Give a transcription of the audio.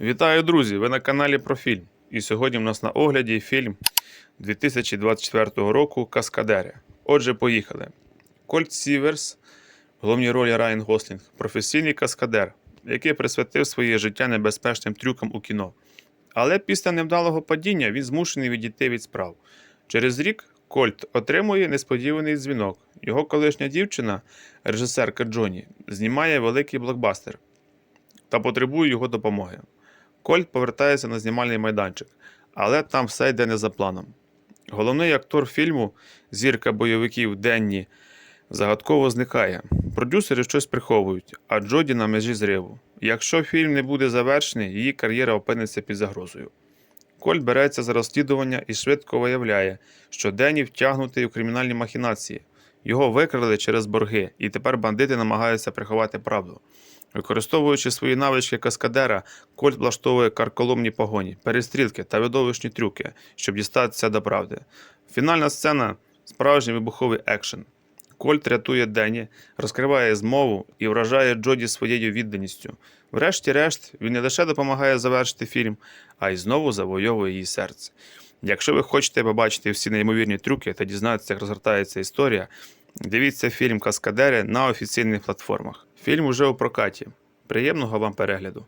Вітаю, друзі! Ви на каналі про фільм. І сьогодні в нас на огляді фільм 2024 року Каскадери. Отже, поїхали. Кольт Сіверс, в головній ролі Райан Гослінг, професійний каскадер, який присвятив своє життя небезпечним трюкам у кіно. Але після невдалого падіння він змушений відійти від справ. Через рік Кольт отримує несподіваний дзвінок. Його колишня дівчина, режисерка Джоні, знімає великий блокбастер та потребує його допомоги. Кольт повертається на знімальний майданчик, але там все йде не за планом. Головний актор фільму, зірка бойовиків Денні, загадково зникає. Продюсери щось приховують, а Джоді на межі зриву. Якщо фільм не буде завершений, її кар'єра опиниться під загрозою. Кольт береться за розслідування і швидко виявляє, що Денні втягнутий у кримінальні махінації. Його викрали через борги, і тепер бандити намагаються приховати правду. Використовуючи свої навички каскадера, Кольт влаштовує карколомні погоні, перестрілки та видовищні трюки, щоб дістатися до правди. Фінальна сцена справжній вибуховий екшен. Кольт рятує Денні, розкриває змову і вражає Джоді своєю відданістю. Врешті-решт, він не лише допомагає завершити фільм, а й знову завойовує її серце. Якщо ви хочете побачити всі неймовірні трюки та дізнатися, як розгортається історія, дивіться фільм Каскадери на офіційних платформах. Фільм уже у прокаті. Приємного вам перегляду!